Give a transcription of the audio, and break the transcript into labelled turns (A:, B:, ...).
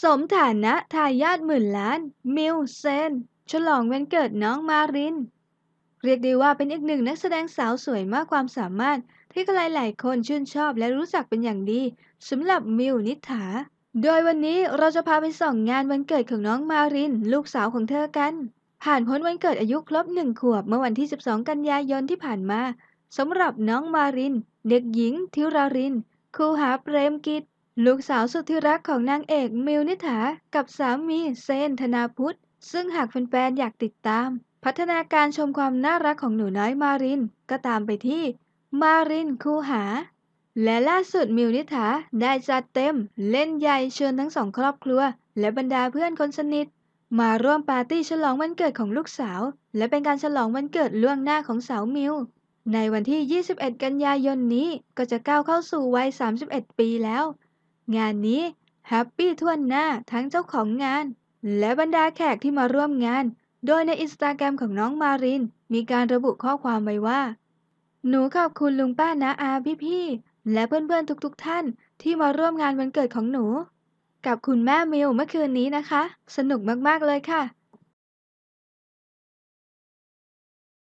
A: สมฐานะทายาทหมื่นล้าน มิลเซน ฉลองวันเกิดน้องมาริน เรียกได้ว่าเป็นอีกหนึ่งนักแสดงสาวสวยมากความสามารถ ที่ใครหลายคนชื่นชอบและรู้จักเป็นอย่างดีสำหรับมิวนิษฐา โดยวันนี้เราจะพาไปส่องงานวันเกิดของน้องมาริน ลูกสาวของเธอกัน ผ่านพ้นวันเกิดอายุครบหนึ่งขวบเมื่อวันที่ 12 กันยายนที่ผ่านมาสำหรับน้องมาริน เด็กหญิงทิราริน คูหาเปรมกิจ ลูกสาวสุดที่รักของนางเอกมิวนิษฐากับสามีเซนธนาพุทธ ซึ่งหากแฟนๆอยากติดตาม พัฒนาการชมความน่ารักของหนูน้อยมาริน ก็ตามไปที่มารินคูหา และล่าสุดมิวนิษฐาได้จัดเต็ม เล่นใหญ่เชิญทั้งสองครอบครัว และบรรดาเพื่อนคนสนิท มาร่วมปาร์ตี้ฉลองวันเกิดของลูกสาว และเป็นการฉลองวันเกิดล่วงหน้าของสาวมิวในวันที่ 21 กันยายนนี้ก็จะก้าวเข้าสู่วัย 31 ปีแล้ว งานนี้แฮปปี้ทั่วหน้าทั้งเจ้าของงาน และบรรดาแขกที่มาร่วมงาน โดยในอินสตาแกรมของน้องมาริน มีการระบุข้อความไว้ว่า หนูขอบคุณลุงป้านาอาพี่ๆและเพื่อนๆทุกๆท่านที่มาร่วมงานวันเกิดของหนู กับคุณแม่มิวเมื่อคืนนี้นะคะ สนุกมากๆเลยค่ะ